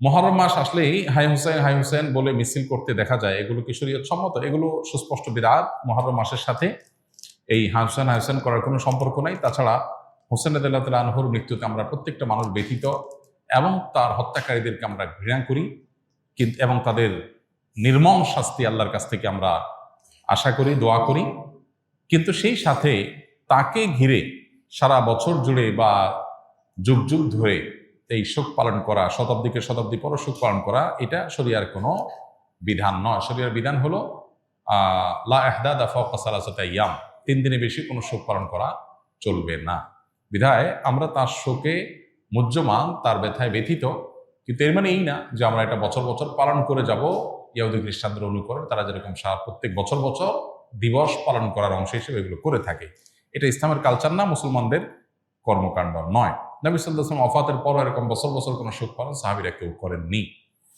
মহরম মাস আসলেই high Hussain high Hussain বলে মিছিল করতে দেখা যায়। এগুলো কি শরীয়ত সম্মত, এগুলো সুস্পষ্ট বিরাট মহরম মাসের সাথে। এই হাই হুসেন হাই হুসেন করার কোনো সম্পর্ক নাই। তাছাড়া হোসেন আদাল্লাহ আনহুর মৃত্যুতে আমরা প্রত্যেকটা মানুষ ব্যথিত এবং তার হত্যাকারীদেরকে আমরা ঘৃণা করি। কিন্তু এবং তাদের নির্মম শাস্তি আল্লাহর কাছ থেকে আমরা আশা করি, দোয়া করি। কিন্তু সেই সাথে তাকে ঘিরে সারা বছর জুড়ে বা যুগ যুগ ধরে এই শোক পালন করা, শতাব্দীকে শতাব্দী পর শোক পালন করা, এটা শরিয়ার কোনো বিধান নয়। শরিয়ার বিধান হলো লা এহদাদ ইয়াম তিন দিনে বেশি কোনো শোক পালন করা চলবে না। বিধায় আমরা তার শোকে মুহ্যমান, তার ব্যথায় ব্যথিত, কিন্তু এর মানে এই না যে আমরা এটা বছর বছর পালন করে যাব, ইয়াহুদি খ্রিস্টানদের অনুকরণ, তারা যেরকম সারা প্রত্যেক বছর বছর দিবস পালন করার অংশ হিসেবে এগুলো করে থাকে। এটা ইসলামের কালচার না, মুসলমানদের কর্মকাণ্ড নয়। নবী সাল্লাহ আসলাম অফাতের পর এরকম বছর বছর কোনো শোক পালন সাহাবিরা কেউ করেননি।